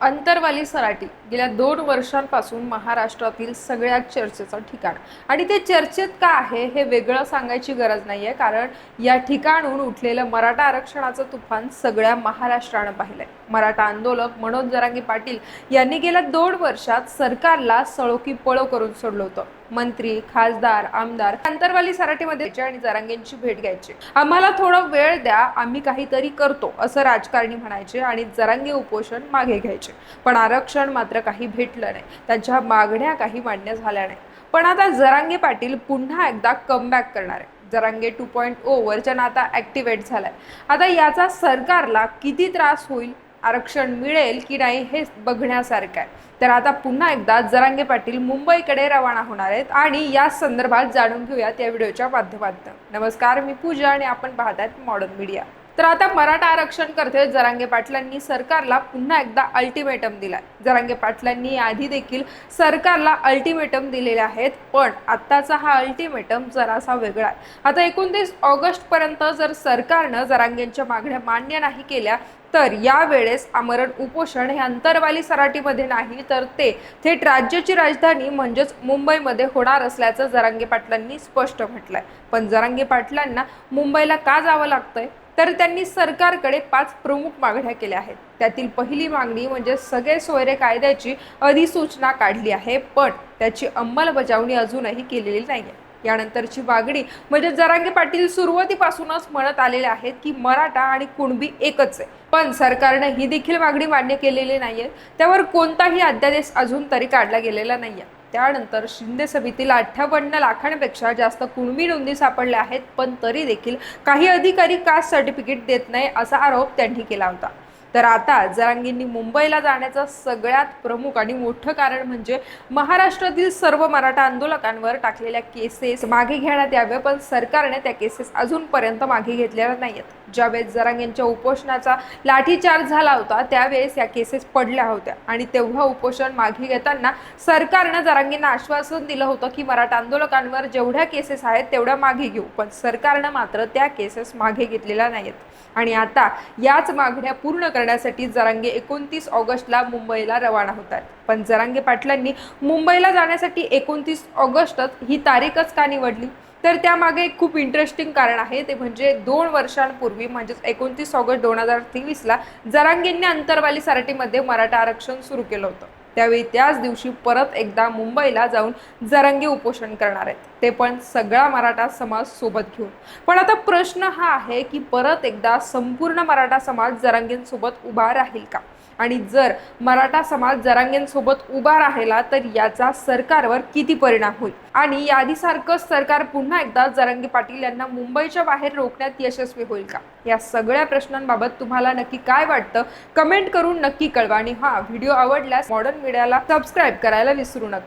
अंतरवाली सराटी गेल्या दोन वर्षांपासून महाराष्ट्रातील सगळ्यात चर्चेचं ठिकाण. आणि ते चर्चेत का आहे हे वेगळं सांगायची गरज नाही आहे कारण या ठिकाणून उठलेलं मराठा आरक्षणाचं तुफान सगळ्या महाराष्ट्रानं पाहिलंय. मराठा आंदोलक मनोज जरांगी पाटील यांनी गेल्या दोन वर्षात सरकारला सळोकी पळो करून सोडलं होतं. मंत्री खासदार आमदार अंतरवाली सराठीमध्ये यायचे आणि जरांगेंची भेट घ्यायची. आम्हाला थोडा वेळ द्या आम्ही काहीतरी करतो असं राजकारणी म्हणायचे आणि जरांगे उपोषण मागे घ्यायचे. पण आरक्षण मात्र काही भेटलं नाही. त्यांच्या मागण्या काही मान्य झाल्या नाही. पण आता जरांगे पाटील पुन्हा एकदा कमबॅक करणार आहे जरांगे टू पॉईंट ओ वरच्या आता ऍक्टिव्हेट झालाय. आता याचा सरकारला किती त्रास होईल? आरक्षण मिळेल की नाही हे बघण्यासारखं आहे. तर आता पुन्हा एकदा जरांगे पाटील मुंबईकडे रवाना होणार आहेत आणि या संदर्भात जाणून घेऊयात या व्हिडिओच्या माध्यमातून. नमस्कार मी पूजा आणि आपण पाहतायत मॉडर्न मीडिया तर आता मराठा आरक्षण करते जरांगे पाटलांनी सरकारला पुन्हा एकदा अल्टिमेटम दिलाय. जरांगे पाटलांनी आधी देखील सरकारला अल्टिमेटम दिलेले आहेत पण आत्ताचा हा अल्टिमेटम जरासा वेगळा आहे. आता एकोणतीस ऑगस्ट पर्यंत जर सरकारनं जरांगेंच्या मागण्या मान्य नाही केल्या तर यावेळेस आमरण उपोषण हे अंतरवाली सराटीमध्ये नाही तर ते थेट राज्याची राजधानी म्हणजेच मुंबईमध्ये होणार असल्याचं जरांगे पाटलांनी स्पष्ट म्हटलंय. पण जरांगे पाटलांना मुंबईला का जावं लागतंय? तर त्यांनी सरकारकडे पाच प्रमुख मागण्या केल्या आहेत. त्यातील पहिली मागणी म्हणजे सगळे सोयरे कायद्याची अधिसूचना काढली आहे पण त्याची अंमलबजावणी अजूनही केलेली नाही आहे यानंतरची मागणी म्हणजे जरांगे पाटील सुरुवातीपासूनच म्हणत आलेले आहेत की मराठा आणि कुणबी एकच आहे. पण सरकारनं ही देखील मागणी मान्य केलेली नाहीये. त्यावर कोणताही अध्यादेश अजून तरी काढला गेलेला नाहीये. त्यानंतर शिंदे समितीला अठ्ठावन्न लाखांपेक्षा जास्त कुणबी नोंदी सापडल्या आहेत पण तरी देखील काही अधिकारी कास्ट सर्टिफिकेट देत नाही असा आरोप त्यांनी केला होता. तर आता जरांगींनी मुंबईला जाण्याचं सगळ्यात प्रमुख आणि मोठं कारण म्हणजे महाराष्ट्रातील सर्व मराठा आंदोलकांवर टाकलेल्या केसेस मागे घेण्यात याव्या पण सरकारने त्या केसेस अजूनपर्यंत मागे घेतलेल्या नाहीयेत. ज्यावेळेस जरांगेंच्या उपोषणाचा लाठीचार्ज झाला होता त्यावेळेस या केसेस पडल्या होत्या. आणि तेव्हा उपोषण मागे घेताना सरकारनं जरांगींना आश्वासन दिलं होतं की मराठा आंदोलकांवर जेवढ्या केसेस आहेत तेवढ्या मागे घेऊ. पण सरकारनं मात्र त्या केसेस मागे घेतलेल्या नाहीत आणि आता याच मागण्या पूर्ण करण्यासाठी जरांगे एकोणतीस ऑगस्टला मुंबईला रवाना होत आहेत. पण जरांगे पाटलांनी मुंबईला जाण्यासाठी एकोणतीस ऑगस्टच ही तारीखच का निवडली? तर त्यामागे एक खूप इंटरेस्टिंग कारण आहे. ते म्हणजे दोन वर्षांपूर्वी म्हणजेच एकोणतीस ऑगस्ट दोन हजार तेवीसला जरांगींनी अंतरवाली सराटीमध्ये मराठा आरक्षण सुरू केलं होतं. त्यावेळी त्याच दिवशी परत एकदा मुंबईला जाऊन जरंगी उपोषण करणार आहेत. ते पण सगळा मराठा समाज सोबत घेऊन. पण आता प्रश्न हा आहे की परत एकदा संपूर्ण मराठा समाज जरांगेंसोबत उभा राहील का? आणि जर मराठा समाज जरांगेंसोबत उभा राहिला तर याचा सरकारवर किती परिणाम होईल? आणि याआधीसारखंच सरकार पुन्हा एकदा जरांगे पाटील यांना मुंबईच्या बाहेर रोखण्यात यशस्वी होईल का? या सगळ्या प्रश्नांबाबत तुम्हाला नक्की काय वाटतं? कमेंट करून नक्की कळवा. आणि हा व्हिडिओ आवडल्यास मॉडर्न मीडियाला सबस्क्राईब करायला विसरू नका.